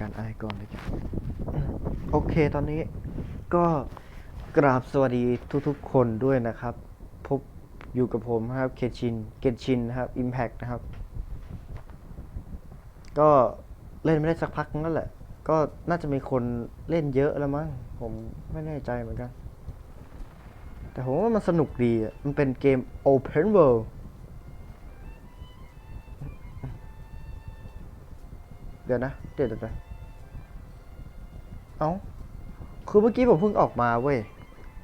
การไอก่อนเลยจ้ะโอเคตอนนี้ก็กราบสวัสดีทุกๆคนด้วยนะครับ พบอยู่กับผมครับเคชินเกชินนะครับ Impact นะครับ ก็เล่นไม่ได้สักพักนั่นแหละ ก็น่าจะมีคนเล่นเยอะแล้วมั้งผมไม่แน่ใจเหมือนกัน แต่ผมว่ามันสนุกดีอะมันเป็นเกม Open World เดี๋ยวนะ เดี๋ยวเดี๋ยว เอ้า คือเมื่อกี้ผมเพิ่งออกมาเว้ย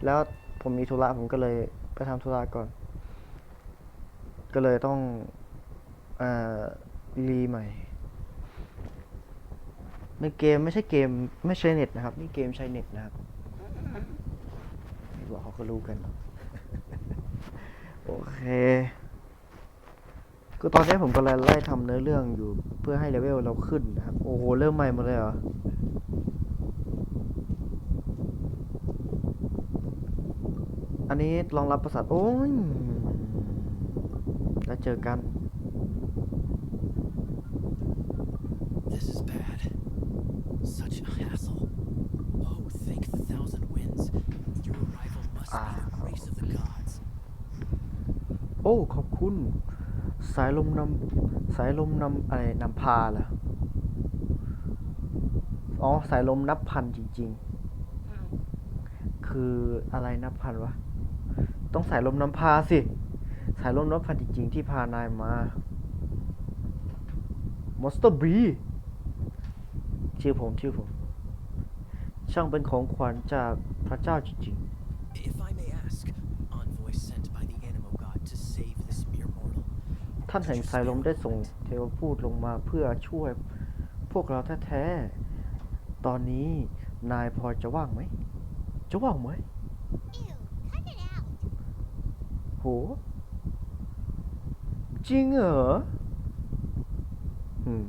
แล้วผมมีธุระผมก็เลยไปทำธุระก่อน ก็เลยต้องเอ่อรีใหม่ในเกมไม่ใช่เกมไม่ใช่เน็ตนะครับ นี่เกมใช้เน็ตนะครับไม่บอกเขาก็รู้กัน โอเค คือตอนนี้ผมกำลังไล่ทำเนื้อเรื่องอยู่เพื่อให้เลเวลเราขึ้นนะครับ โอ้โห เริ่มใหม่หมดเลยเหรอ นี้รองรับประสาทโอ้ยแล้วเจอกัน This is bad. Such a hassle. Oh, thank the thousand winds. Your arrival must be the grace of the gods. โอ้ขอบคุณ สายลมนำสายลมนำอะไรนำพาเหรออ๋อ สายลมนับพันจริง ๆ คืออะไรนับพันวะ ต้องสายลมนำพาสิ สายลมนับพันจริงๆที่พานายมามอสเตอร์บีชื่อผมชื่อผม ช่างเป็นของขวัญจากพระเจ้าจริงๆ If I may ask, envoy sent by the Animo god to save this mere mortal. ท่านแห่งสายลมได้ส่งเทวพูดลงมาเพื่อช่วยพวกเราแท้ๆ ตอนนี้นายพอจะว่างไหม จะว่างไหม โห จริงเหรออืม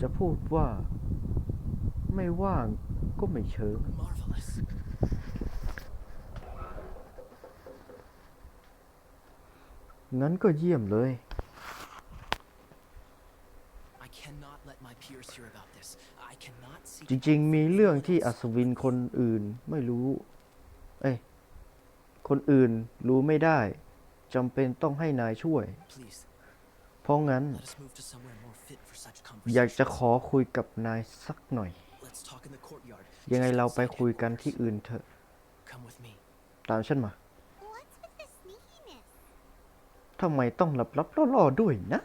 จะพูดว่า ไม่ว่างก็ไม่เชิง Marvelous. งั้นก็เยี่ยมเลย I cannot let my peers hear about this. I cannot see. จริงๆ มีเรื่องที่อัศวินคนอื่นไม่รู้ เอ้ย คนอื่นรู้ไม่ได้จำเป็นต้องให้นายช่วย Please, เพราะงั้น let us move to somewhere more fit for such อยากจะ conversation. ขอคุยกับนายสักหน่อย Let's talk in the courtyard. ยังไง just เราไป outside คุยกัน headquarters. ที่อื่นเถอะ Come with me. ตามฉันมา What's with the sneakiness? ทำไมต้องลับลับๆล่อๆด้วยนะ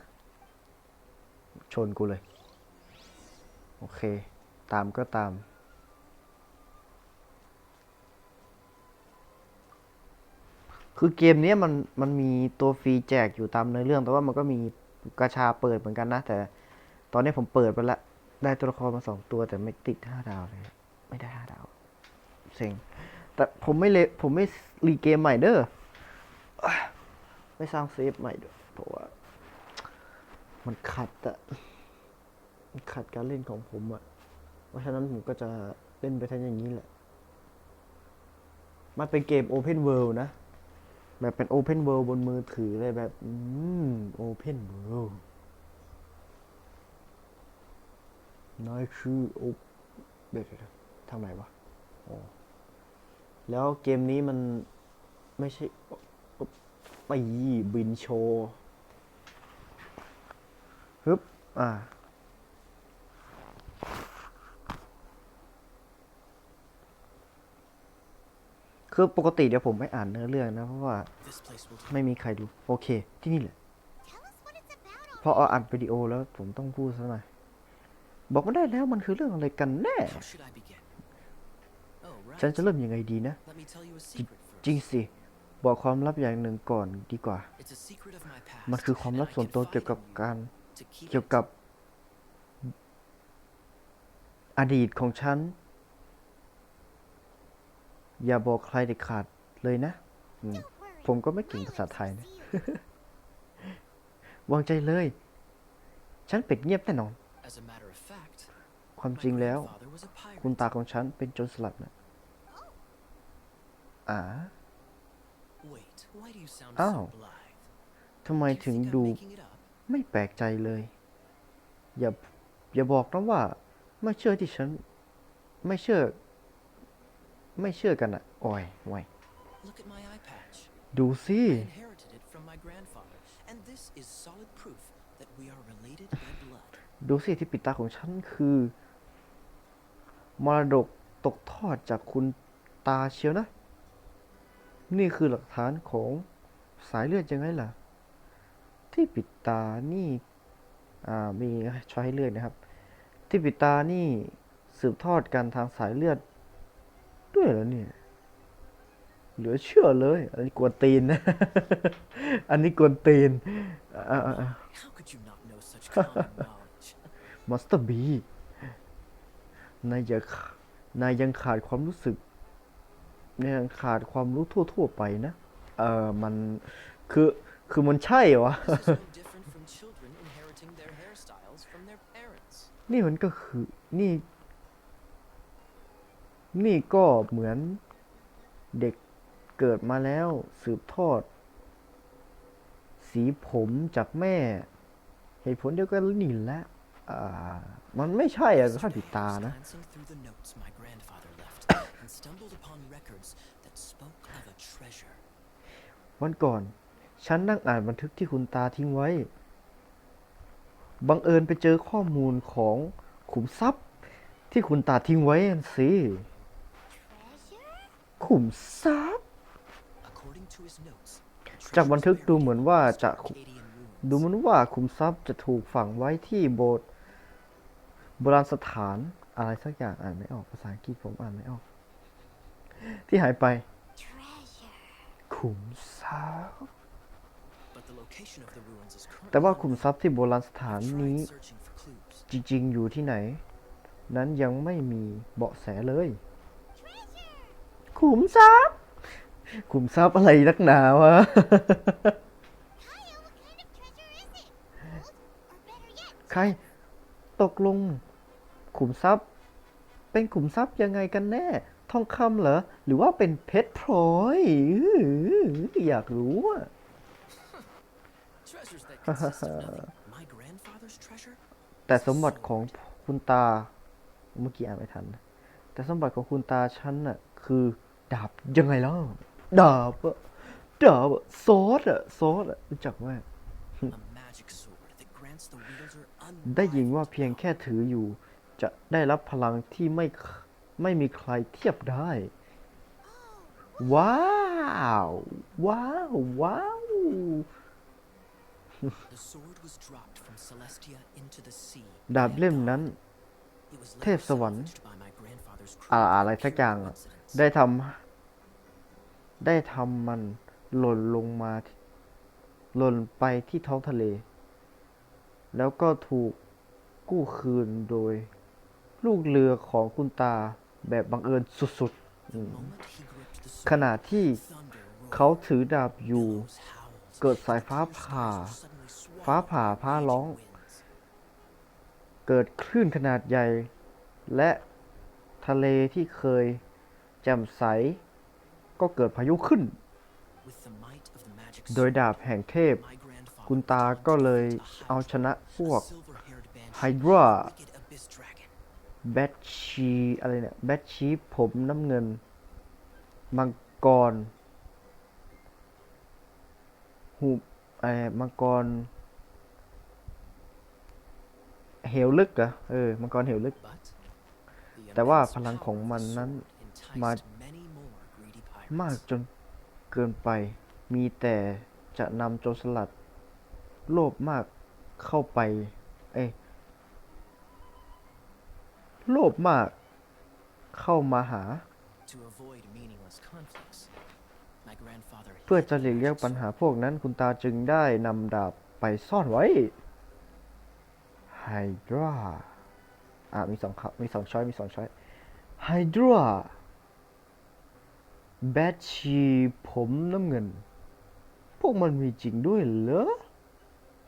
ชนกูเลย โอเค ตามก็ตาม คือเกมนี้มันมันมีตัวฟรีแจกอยู่ตามเนื้อเรื่อง แต่ว่ามันก็มีกระชาเปิดเหมือนกันนะ แต่ตอนนี้ผมเปิดไปละ ได้ตัวละครมาสองตัวแต่ไม่ติดห้าดาวเลย ไม่ได้ห้าดาว เซ็ง แต่ผมไม่เลผมไม่รีเกมใหม่เด้อ ไม่สร้างเซฟใหม่ด้วยเพราะว่า มันขัดอะมันขัดการเล่นของผมอะเพราะฉะนั้นผมก็จะเล่นไปทั้งอย่างนี้แหละ มันเป็นเกม Open World นะ แบบเป็น Open World บนมือถือเลยแบบ อืม Open World นายคือโอเดี๋ยวเดี๋ยวเดี๋ยวทำไรวะอ๋อแล้วเกมนี้มันไม่ใช่ไปบินโชว์ฮึบ อ่า คือปกติเดี๋ยวผมไม่อ่านเนื้อเรื่องนะ เพราะว่าไม่มีใครดู โอเค ที่นี่แหละ Tell us what it's about พอเอาอัดวิดีโอแล้วผมต้องพูดซะหน่อยบอกมาได้แล้วมันคือเรื่องอะไรกันแน่ ฉันจะเริ่มยังไงดีนะ จริงสิ บอกความลับอย่างหนึ่งก่อนดีกว่า มันคือความลับส่วนตัวเกี่ยวกับการเกี่ยวกับอดีตของฉัน อย่าบอกใครเด็ดขาดเลยนะ ผมก็ไม่เก่งภาษาไทยนะ วางใจเลย ฉันเป็ดเงียบแน่นอน ความจริงแล้ว คุณตาของฉันเป็นโจรสลัดนะอ่า Wait, why do you sound Oh. so blithe? ทำไมถึงดูไม่แปลกใจเลย อย่าอย่าบอกนะว่า ไม่เชื่อที่ฉัน ไม่เชื่อ ไม่เชื่อกันอะโอ้ยไว้ย Look at my eye patch. ดูสิ I inherited it from my grandfather, and this is solid proof that we are related by blood. ดูสิที่ปิดตาของฉันคือ มรดกตกทอดจากคุณตาเชียวนะ นี่คือหลักฐานของสายเลือดยังไงล่ะ ที่ปิดตานี่อ่ามีช้อยให้เลือกนะครับ ที่ปิดตานี่สืบทอดกันทางสายเลือด ด้วยเหรอเนี่ย เหลือเชื่อเลย อันนี้กวนตีนนะ อันนี้กวนตีนอ่า How could you not know such common knowledge? มอนสเตอร์บีนายอย่าขานายยังขาดความรู้สึกนายยังขาดความรู้ทั่ว ๆ ไปนะ เออมัน คือ คือมันใช่เหรอวะ This is no different from children inheriting their hairstyles from their parents. นี่มันก็คือ นี่ นี่ก็เหมือนเด็กเกิดมาแล้วสืบทอด สีผมจากแม่ เหตุผลเดียวกันนี่แหละมันไม่ใช่อะข้าติดตานะ วันก่อน ฉันนั่งอ่านบันทึกที่คุณตาทิ้งไว้ บังเอิญไปเจอข้อมูลของขุมทรัพย์ที่คุณตาทิ้งไว้สิ ขุมทรัพย์ According to his notes, the จาก treasure บัน was ทึกดู buried เหมือน in ว่า vast จะ Akkadian ruins. ดูเหมันว่าขุมทรัพย์จะถูกฝังไว้ที่โบสถ์โบราณสถานอะไรสักอย่างอ่านไม่ออกภาษาอังกฤษผมอ่านไม่ออก ที่หายไป Treasure. ขุมทรัพย์ But the location of the ruins is currently แต่ว่าขุม unknown. ทรัพย์ที่โบราณสถาน I've นี้ tried searching for clues. จริงๆอยู่ที่ไหน นั้นยังไม่มีเบาะแสเลย Treasure. ขุมทรัพย์ขุมทรัพย์อะไรนักหนาวะ Kyle, what kind of treasure is it? Gold? Or better yet, ใคร ตกลง ขุมทรัพย์ เป็นขุมทรัพย์ยังไงกันแน่ ทองคำเหรอ หรือว่าเป็นเพชรพลอยอื้ออยากรู้อะ Treasures that consist of nothing. My grandfather's treasure? แต่สมบัติของคุณตา เมื่อกี้อ่านไม่ทันนะแต่สมบัติของคุณตาฉันน่ะ คือ ดาบยังไงแล้วดาบอะดาบซอสอะซอสอะจับไหมได้ยินว่าเพียงแค่ถืออยู่ จะได้รับพลังที่ไม่ไม่มีใครเทียบได้ ว้าว ว้าว ว้าว ดาบเล่มนั้น เทพสวรรค์อะไรสักอย่างอะ ได้ทำได้ทำมันหล่นลงมาหล่นไปที่ท้องทะเล แล้วก็ถูกกู้คืนโดย ลูกเรือของคุณตาแบบบังเอิญสุดๆขณะที่เขาถือดาบอยู่ เกิดสายฟ้าผ่า ฟ้าผ่า by ฟ้าร้อง เกิดคลื่นขนาดใหญ่ และทะเลที่เคย แจ่มใส ก็เกิดพายุขึ้น With the might of the magic โดย sword, ดาบแห่งเทพ my grandfather คุณตา was ก็ able to เลย defeat a เอาชนะ hydra, พวก a silver-haired banshee, ไฮดรา wicked abyss dragon. แบทชีอะไรเนี่ยแบทชีผมน้ำเงิน มังกรหูไอ้มังกร เหวลึกเหรอเออ มังกรเหวลึก But the แต่ว่า immense พลังของ power of มัน the นั้น sword มามากจนเกินไป มีแต่จะนำโจรสลัด โลภมากเข้าไป เอ้โลภมากเข้ามาหา เพื่อจะหลีกเลี่ยงปัญหาพวกนั้นคุณตาจึงได้นำดาบไปซ่อนไว้ ไฮดราอะมีสองครับมีสองช้อยมีสองช้อยไฮดรา แบทชีผมน้ำเงิน พวกมันมีจริงด้วยเหรอ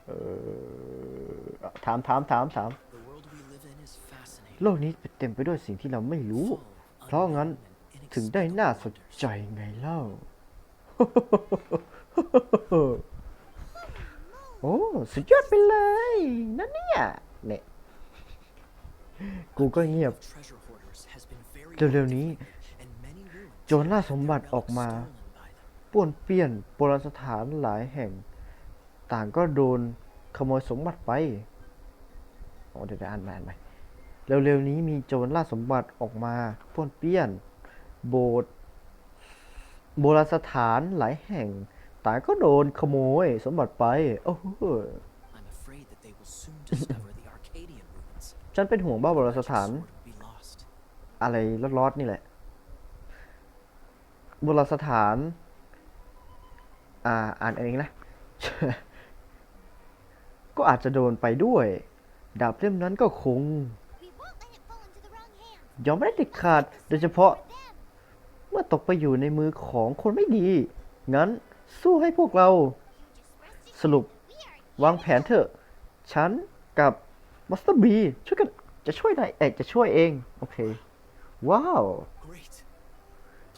เออ ถามถามถามถาม โลกนี้เต็มไปด้วยสิ่งที่เราไม่รู้ เพราะงั้นถึงได้น่าสนใจไงเล่า โอ้ สุดยอดไปเลย นั่นเนี่ยเนี่ย กูก็เงียบ เร็วๆนี้ โจรล่าสมบัติออกมา stolen by them. ป้วนเปี้ยนโบราณสถานหลายแห่ง ต่างก็โดนขโมยสมบัติไปอ๋อเดี๋ยวจะอ่านมาอ่านใหม่เร็วๆนี้มีโจรล่าสมบัติออกมาป้วนเปี้ยน โบสถ์โบราณสถานหลายแห่ง ต่างก็โดนขโมยสมบัติไป โอ้โห I'm afraid that they will soon discover the Arcadian ruins. ฉันเป็นห่วงบ้าโบราณสถาน Sword will be lost. อะไรลอดๆนี่แหละ โบราณสถาน อ่า อ่านเองนะ ก็อาจจะโดนไปด้วย ดาบเล่มนั้นก็คงยอมไม่ได้เด็ดขาด โดยเฉพาะ เมื่อตกไปอยู่ในมือของคนไม่ดี งั้นสู้ให้พวกเรา สรุป วางแผนเถอะ ฉันกับมัสเตอร์บีช่วยกัน จะช่วยนายเอกจะช่วยเอง โอเค ว้าว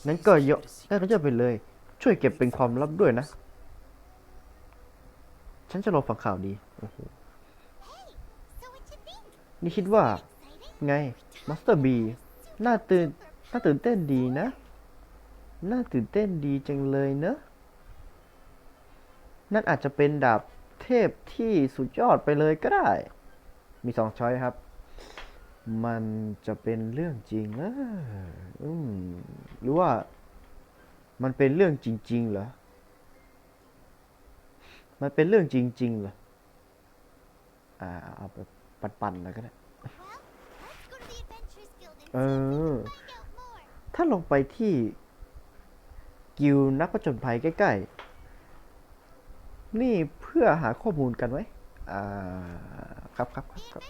Great. งั้นก็ keep ยก it a secret. ได้ก็จะไปเลย ช่วยเก็บเป็นความลับด้วยนะ ฉันจะรอฟังข่าวดีโอ้โหนี่คิดว่า ไงมัสเตอร์บีน่าตื่นน่าตื่นเต้นดีนะ น่าตื่นเต้นดีจังเลยเนอะนั่นอาจจะเป็นดาบเทพที่สุดยอดไปเลยก็ได้ มีสองช้อยครับ มันจะเป็นเรื่องจริงเหรออืมหรือว่ามันเป็นเรื่องจริง ๆ เหรอ มันเป็นเรื่องจริง ๆ เหรอ อ่า เอาไปปั่นๆแล้วก็ได้ Well, let's go to the Adventurers Guild and เอ see if we อ can find out more. ถ้าลงไปที่ กิลด์นักผจญภัยใกล้ ๆ นี่เพื่อหาข้อมูลกันไว้ อ่า ครับครับครับ The ครับ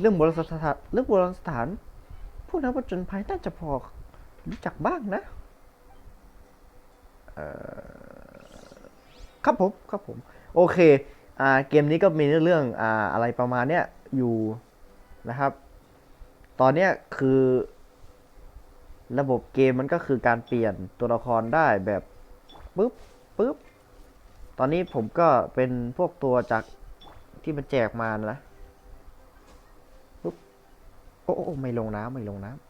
เรื่องโบราณสถานเรื่องโบราณสถานพวกนักผจญภัยน่าจะพอรู้จักบ้างนะ ครับผม ครับผม โอเค อ่า เกมนี้ก็มีเรื่อง อ่า อะไรประมาณเนี้ย อยู่นะครับ ตอนเนี้ยคือ ระบบเกมมันก็คือการเปลี่ยนตัวละครได้แบบปึ๊บปึ๊บ ตอนนี้ผมก็เป็นพวกตัวจากที่มันแจกมานะ โอ้โอ้ไม่ลงน้ำไม่ลงน้ำ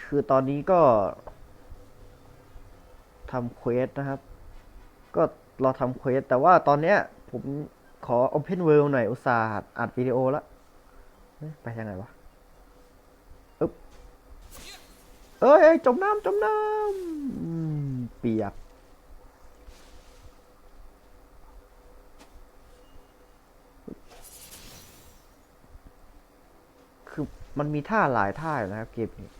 คือตอนนี้ก็ทำเควสนะครับ ก็รอทำเควสแต่ว่าตอนเนี้ย ผมขอ Open World หน่อยอุตส่าห์อัดวิดีโอแล้วไปยังไงวะอึ๊บเอ้ยจมน้ำจมน้ำ เปียกคือมันมีท่าหลายท่าอยู่นะครับเกมนี้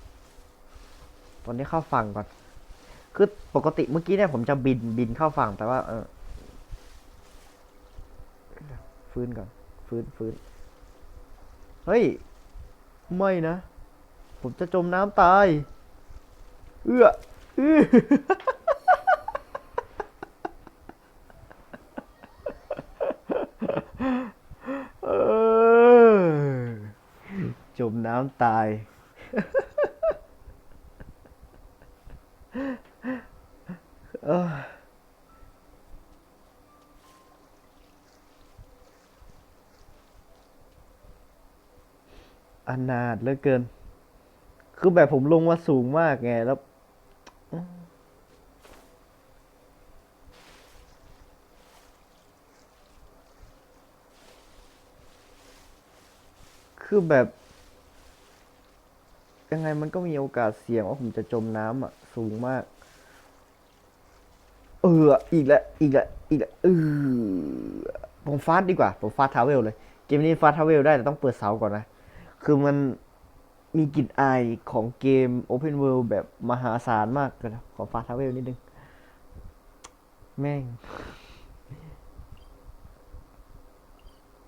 ตอนนี้เข้าฝั่งก่อน คือปกติเมื่อกี้เนี่ยผมจะบินบินเข้าฝั่งแต่ว่า เออ ฟื้นก่อน ฟื้นฟื้นเฮ้ย ไม่นะ ผมจะจมน้ำตาย เอื้ออื้อ เออจม น้ำตาย เอออนาถเหลือเกิน คือแบบผมลงมาสูงมากไงแล้ว คือแบบ ยังไงมันก็มีโอกาสเสี่ยงว่าผมจะจมน้ำอะ สูงมาก เออ อีกแล้วอีกแล้วอีกแล้วเออผมฟาสต์ดีกว่า ผมฟาสทาวเวลเลย เกมนี้ฟาสทาวเวลได้แต่ต้องเปิดเสาก่อนนะ คือมันมีกลิ่นอายของเกม Open World แบบมหาศาลมากเลยนะขอฟาสทาวเวลนิดนึง แม่ง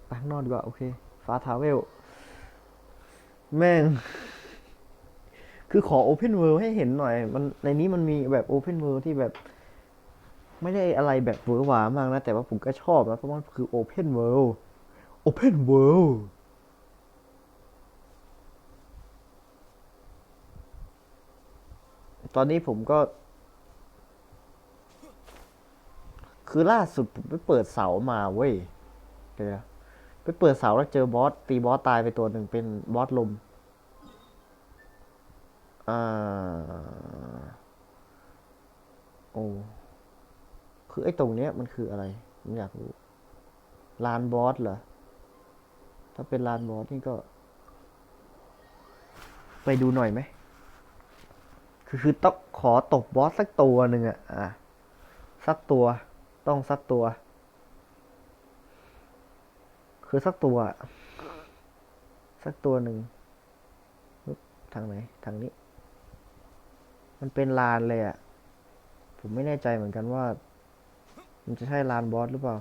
ไปข้างนอกดีกว่า โอเค ฟาสทาวเวล แม่ง คือขอ Open World ให้เห็นหน่อย มันในนี้มันมีแบบ Open World ที่แบบ ไม่ได้อะไรแบบเวอร์หวามากนะ แต่ว่าผมก็ชอบนะ เพราะมันคือ Open World Open World ตอนนี้ผมก็ คือล่าสุดผมไปเปิดเสามาเว้ยไปเปิดเสาแล้วเจอบอสตีบอสตายไปตัวหนึ่งเป็นบอสลม อ่า โอ้คือไอ้ตรงเนี้ยมันคืออะไรผมอยากรู้ลานบอสเหรอ ถ้าเป็นลานบอสนี่ก็ ไปดูหน่อยไหม คือคือต้องขอตบบอสสักตัวหนึ่งอะอะ สักตัว ต้องสักตัว คือสักตัว สักตัวหนึ่งทางไหน ทางนี้ มันเป็นลานเลยอะผมไม่แน่ใจเหมือนกันว่า มันจะใช่ลานบอสหรือเปล่า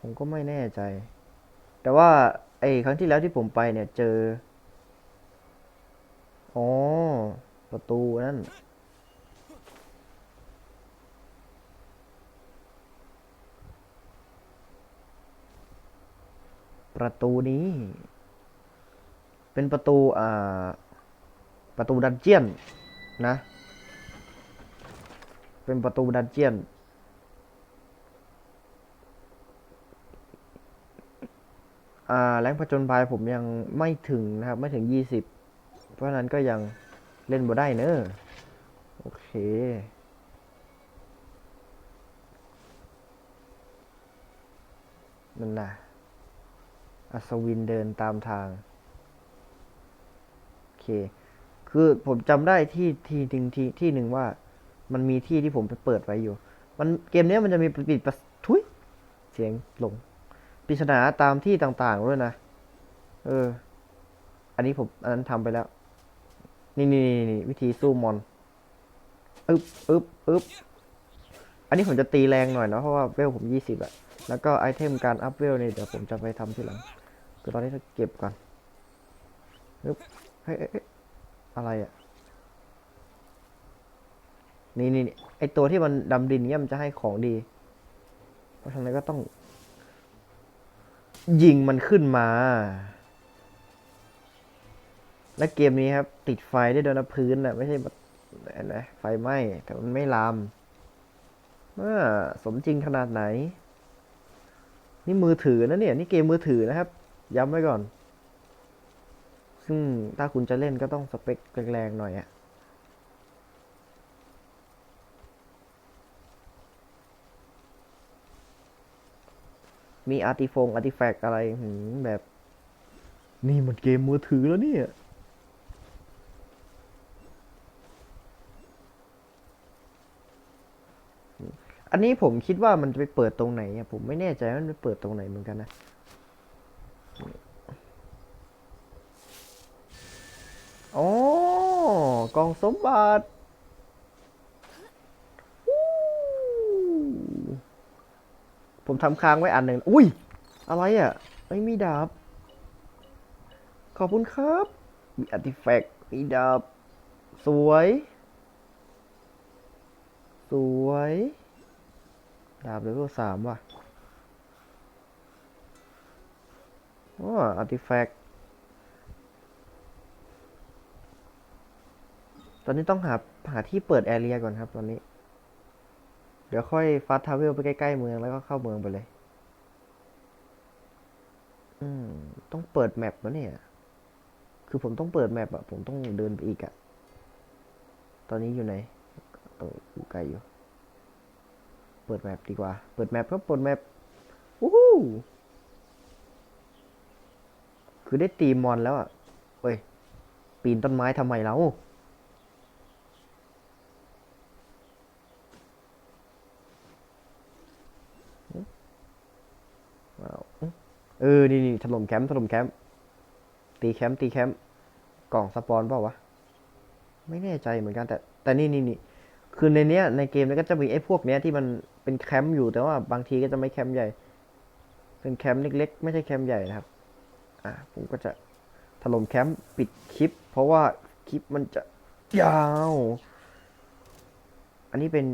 ผมก็ไม่แน่ใจ แต่ว่าไอ้ครั้งที่แล้วที่ผมไปเนี่ยเจอ อ๋อ ประตูนั่นประตูนี้ เป็นประตูอ่าประตูดันเจียนนะ เป็นประตูดันเจียน อ่า แรงผจญภัยผมยังไม่ถึงนะครับ ไม่ถึงยี่สิบ เพราะฉะนั้นก็ยังเล่นบ่ได้เนอะโอเคนั่นนะอัศวินเดินตามทาง โอเค คือผมจำได้ที่ที่หนึ่งที่ที่หนึ่งว่า มันมีที่ที่ผมไปเปิดไว้อยู่ มันเกมเนี้ยมันจะมีปิดประทุยเสียงลงปริศนาตามที่ต่างๆด้วยนะ เออ อันนี้ผมอันนั้นทำไปแล้ว นี่นี่นี่นี่วิธีสู้มอนอึ๊บอึ๊บอึ๊บอันนี้ผมจะตีแรงหน่อยเนาะเพราะว่าเวลผมยี่สิบอะแล้วก็ไอเทมการอัพเวลเนี่ยเดี๋ยวผมจะไปทำทีหลังคือตอนนี้จะเก็บก่อนอึ๊บเฮ้ยเอ้ยเอ้ยอะไรอะ นี่นี่ไอตัวที่มันดำดินเนี่ยมันจะให้ของดี เพราะฉะนั้นก็ต้อง ยิงมันขึ้นมา และเกมนี้ครับ ติดไฟได้โดนพื้นนะไม่ใช่แบบอะไรไฟไหม้แต่มันไม่ลามอ่าสมจริงขนาดไหน นี่มือถือนะเนี่ย นี่เกมมือถือนะครับ ย้ำไว้ก่อน ซึ่งถ้าคุณจะเล่นก็ต้องสเปคแรงๆหน่อยอะ มีอาร์ติฟงอาร์ติแฟกอะไรหืมแบบ นี่มันเกมมือถือแล้วเนี่ย อันนี้ผมคิดว่ามันจะไปเปิดตรงไหนอะผมไม่แน่ใจว่ามันไปเปิดตรงไหนเหมือนกันนะอ๋อกล่องสมบัติ ผมทำค้างไว้อันหนึ่งอุ้ย อะไรอะไม่มีดาบ ขอบคุณครับ มีอาร์ติแฟกต์มีดาบ สวย สวย ดาบเลเวลสามว่ะว้าอาร์ติแฟกต์ตอนนี้ต้องหาหาที่เปิดแอเรียก่อนครับตอนนี้ เดี๋ยวค่อยฟาสทาวเวลไปใกล้ๆเมืองแล้วก็เข้าเมืองไปเลย อืม ต้องเปิดแมปแล้วเนี่ย คือผมต้องเปิดแมปอะผมต้องเดินไปอีกอะตอนนี้อยู่ไหนเอออยู่ไกลอยู่ เปิดแมปดีกว่า เปิดแมปครับเปิดแมปวู้ฮู้คือได้ตีมอนแล้วอะเว้ย ปีนต้นไม้ทำไมเรา ว้าว เออ นี่นี่ถล่มแคมป์ถล่มแคมป์ตีแคมป์ตีแคมป์กล่องสปอนเปล่าวะ ไม่แน่ใจเหมือนกัน แต่ แต่นี่นี่นี่คือในเนี้ย ในเกมเนี้ยก็จะมีไอ้พวกเนี้ยที่มันเป็นแคมป์อยู่แต่ว่าบางทีก็จะไม่แคมป์ใหญ่ เป็นแคมป์เล็กๆ ไม่ใช่แคมป์ใหญ่นะครับ อะผมก็จะถล่มแคมป์ปิดคลิป เพราะว่าคลิปมันจะยาว อันนี้เป็น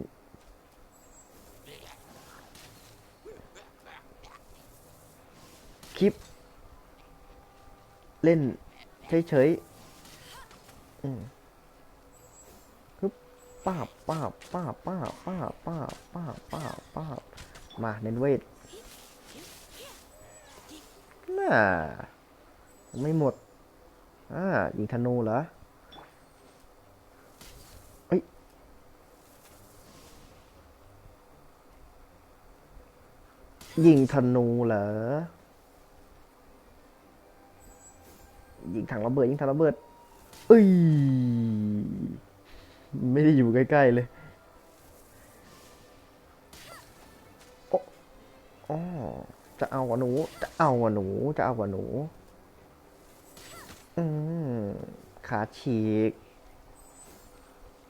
คลิป เล่นเฉยๆอืมฮึบป้าบป้าบป้าบป้าบป้าบป้าบป้าบป้าบป้าบมาเน้นเวทน่าไม่หมด อ่ายิงธนูเหรอเอ้ยยิงธนูเหรอ ยิงถังระเบิดยิงถังระเบิดเอ้ยไม่ได้อยู่ใกล้ๆเลยโอ้อ๋อจะเอากับหนู จะเอากับหนู จะเอากับหนู อืมขาฉีก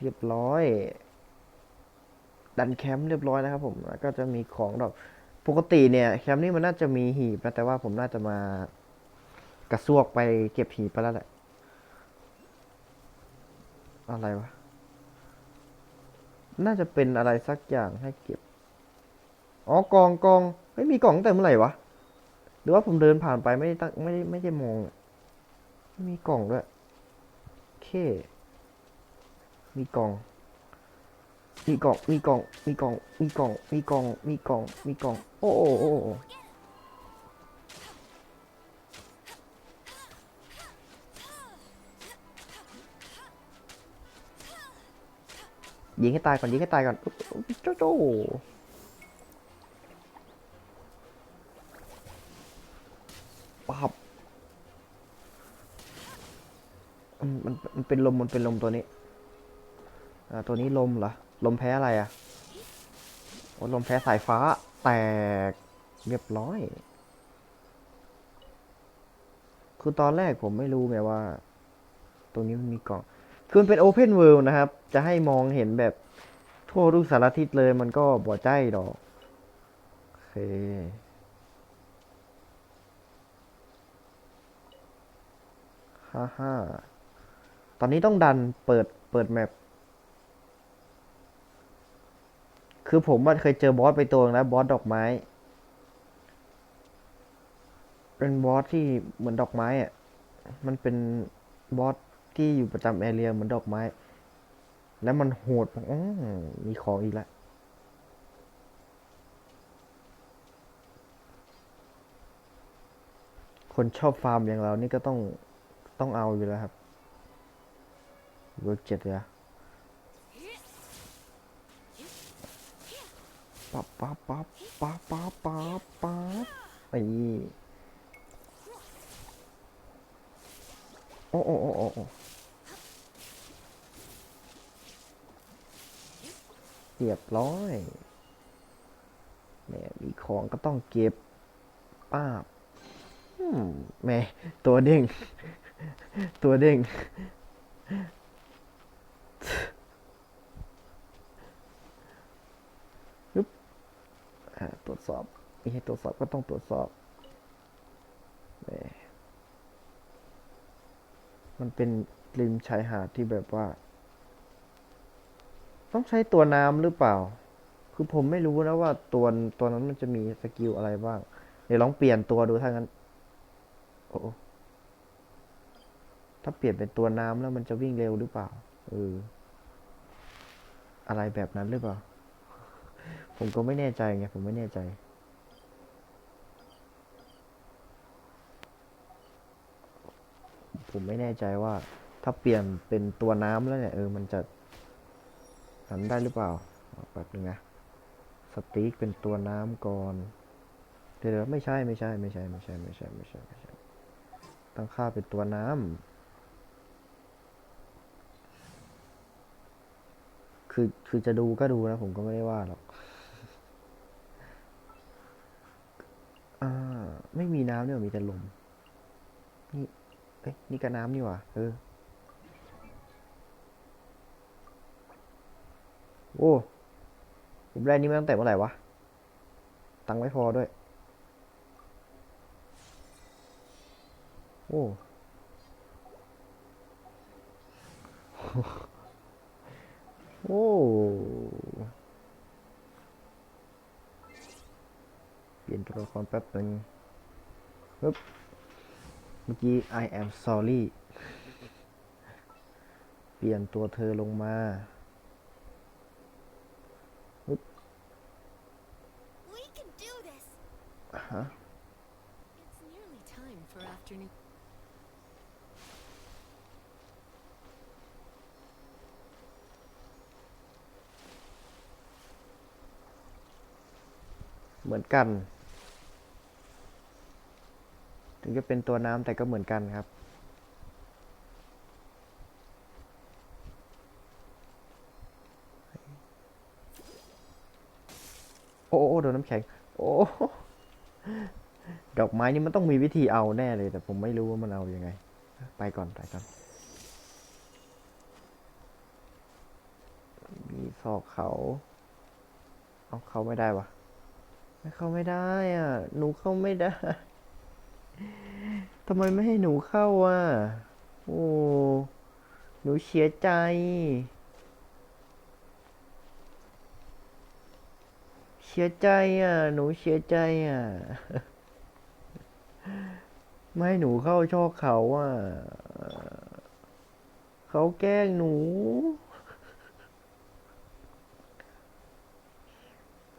เรียบร้อย ดันแคมป์เรียบร้อยแล้วครับผมแล้วก็จะมีของดอกปกติเนี่ย แคมป์นี้มันน่าจะมีหีบนะแต่ว่าผมน่าจะมา ระซวกไปเก็บหีไปแล้วแหละ อะไรวะ น่าจะเป็นอะไรสักอย่างให้เก็บ อ๋อกองกองไม่มีกล่องแต่เมื่อไหร่วะ หรือว่าผมเดินผ่านไปไม่ได้ตั้งไม่ได้ไม่ได้มองไม่มีกล่องด้วยโอเค มีกล่อง มีกล่อง มีกล่อง มีกล่อง มีกล่อง มีกล่อง มีกล่อง มีกล่อง โอ้โอ้ ยิงให้ตายก่อนยิงให้ตายก่อนอุ๊บอุ๊บโจโจปับมมันมันเป็นลมมันเป็นลมตัวนี้อ่าตัวนี้ลมเหรอ ลมแพ้อะไรอะโอ้ลมแพ้สายฟ้าแตกเรียบร้อย คือตอนแรกผมไม่รู้ไงว่า ตรงนี้มันมีกล่อง คือมันเป็นโอเพนเวิลด์นะครับ จะให้มองเห็นแบบทั่วทุกสารทิศเลยมันก็บ่ใจดอก โอเคฮ่าฮ่าตอนนี้ต้องดันเปิดเปิดแมปคือผมว่าเคยเจอบอสไปตัวนึงแล้วบอสดอกไม้ เป็นบอสที่เหมือนดอกไม้อะมันเป็นบอส ที่อยู่ประจำแอเรียเหมือนดอกไม้ แล้วมันโหดอมีของอีกแล้วคนชอบฟาร์มอย่างเรานี่ก็ต้องต้องเอาอยู่แล้วครับเวิร์กเจ็ดเลยปั๊บปั๊บปั๊บปั๊บปั๊บปั๊บปั๊บไอ้ อ้โอ้โอ้โอ้โอ้เรียบร้อยแหม่มีของก็ต้องเก็บป้าบแหม่ตัวเด้ง ตัวเด้งอ่าตรวจสอบไม่ให้ตรวจสอบก็ต้องตรวจสอบแหม มันเป็นริมชายหาดที่แบบว่า ต้องใช้ตัวน้ำหรือเปล่า คือผมไม่รู้นะว่าตัวตัวนั้นมันจะมีสกิลอะไรบ้าง เดี๋ยวลองเปลี่ยนตัวดูถ้างั้น โอ้โอ้ถ้าเปลี่ยนเป็นตัวน้ำแล้วมันจะวิ่งเร็วหรือเปล่า เออ อะไรแบบนั้นหรือเปล่า ผมก็ไม่แน่ใจไง ผมไม่แน่ใจ ผมไม่แน่ใจว่า ถ้าเปลี่ยนเป็นตัวน้ำแล้วเนี่ย เออมันจะทำได้หรือเปล่าแป๊บนึงนะสติ๊กเป็นตัวน้ำก่อน เดี๋ยวไม่ใช่ไม่ใช่ไม่ใช่ไม่ใช่ไม่ใช่ไม่ใช่ไม่ใช่ตั้งค่าเป็นตัวน้ำคือคือจะดูก็ดูนะ ผมก็ไม่ได้ว่าหรอกอ่าไม่มีน้ำเนี่ยมีแต่ลมนี่ เอ้ยนี่ก็น้ำนี่หว่าเออ โอ้ผมได้นี่มาตั้งแต่เมื่อไหร่วะ ตังไม่พอด้วย โอ้โอ้เปลี่ยนตัวละครแป๊บหนึ่งปึ๊บ เมื่อกี้ I am sorry เปลี่ยนตัวเธอลงมาปึ๊บ We can ฮะ It's nearly time for afternoon. เหมือนกัน ถึงจะเป็นตัวน้ำแต่ก็เหมือนกันครับ โอ้โอ้โดนน้ำแข็ง โอ้ดอกไม้นี่มันต้องมีวิธีเอาแน่เลย แต่ผมไม่รู้ว่ามันเอาอยัางไง ไปก่อนไปก่อน มีศอกเขา เอาเขาไม่ได้วะไม่เข้าไม่ได้อะ หนูเข้าไม่ได้ ทำไมไม่ให้หนูเข้าอะ โอ้ หนูเสียใจ เสียใจอะ หนูเสียใจอะ ไม่ให้หนูเข้าชอกเขาอะ เขาแกล้งหนู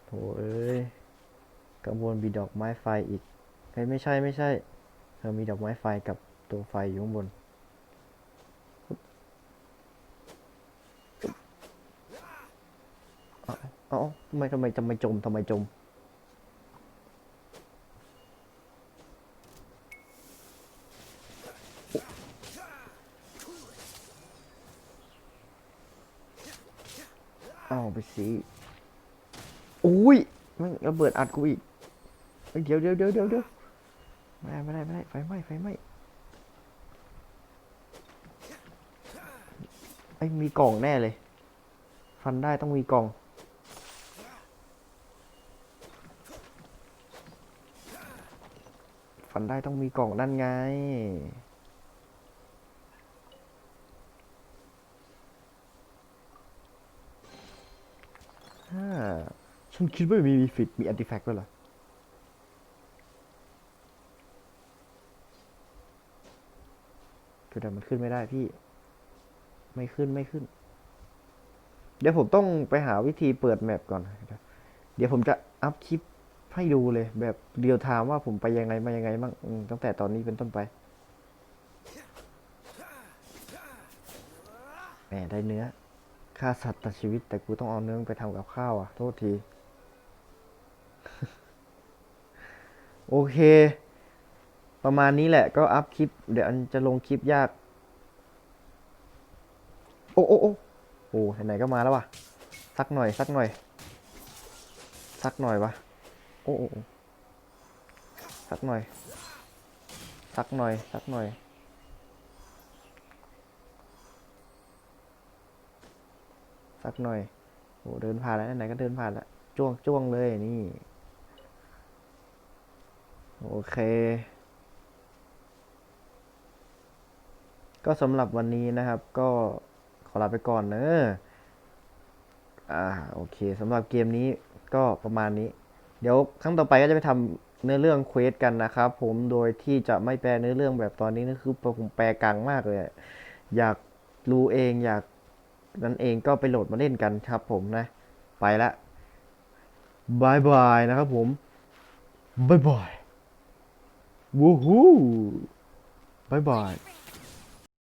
โถเอ้ยกังวลมีดอกไม้ไฟอีกเฮ้ยไม่ใช่ไม่ใช่ เธอมีดอกไม้ไฟกับตัวไฟอยู่ข้างบน เอาเอาทำไมทำไมทำไมจมทำไมจม เอาไปสิอุ้ยมันระเบิดอัดกูอีก เดี๋ยวเดี๋ยวเดี๋ยวเดี๋ยว ไม่ได้ไม่ได้ไม่ได้ไฟไหม้ไฟไหม้ไอ้มีกล่องแน่เลย ฟันได้ต้องมีกล่อง ฟันได้ต้องมีกล่องนั่นไงฮ่าฉันคิดว่ามีมีฟิตมีอันติแฟกต์ด้วยเหรอ คือแต่มันขึ้นไม่ได้พี่ ไม่ขึ้นไม่ขึ้น เดี๋ยวผมต้องไปหาวิธีเปิดแมปก่อน เดี๋ยวผมจะอัพคลิปให้ดูเลย แบบเรียลไทม์ว่าผมไปยังไงมายังไงบ้างตั้งแต่ตอนนี้เป็นต้นไปแหมได้เนื้อฆ่าสัตว์ตัดชีวิต แต่กูต้องเอาเนื้อไปทำกับข้าวอะ โทษที โอเค ประมาณนี้แหละก็อัพคลิป เดี๋ยวอันจะลงคลิปยาก โอ้โอ้โอ้โอ้ไหนๆก็มาแล้วว่ะสักหน่อยสักหน่อยสักหน่อยวะโอ้โอ้สักหน่อย สักหน่อย สักหน่อยสักหน่อยโอ้เดินผ่านแล้วไหนก็เดินผ่านแล้วจ้วงจ้วงเลยนี่ โอเค ก็สำหรับวันนี้นะครับ ก็ขอลาไปก่อนเนอะอ่าโอเคสำหรับเกมนี้ก็ประมาณนี้ เดี๋ยวครั้งต่อไปก็จะไปทำเนื้อเรื่องเควสกันนะครับผมโดยที่จะไม่แปลเนื้อเรื่องแบบตอนนี้นะคือผมแปลกลางมากเลย อยากรู้เองอยากนั่นเองก็ไปโหลดมาเล่นกันครับผมนะ ไปละบายบายนะครับผมบายบายวู้ฮู้บายบาย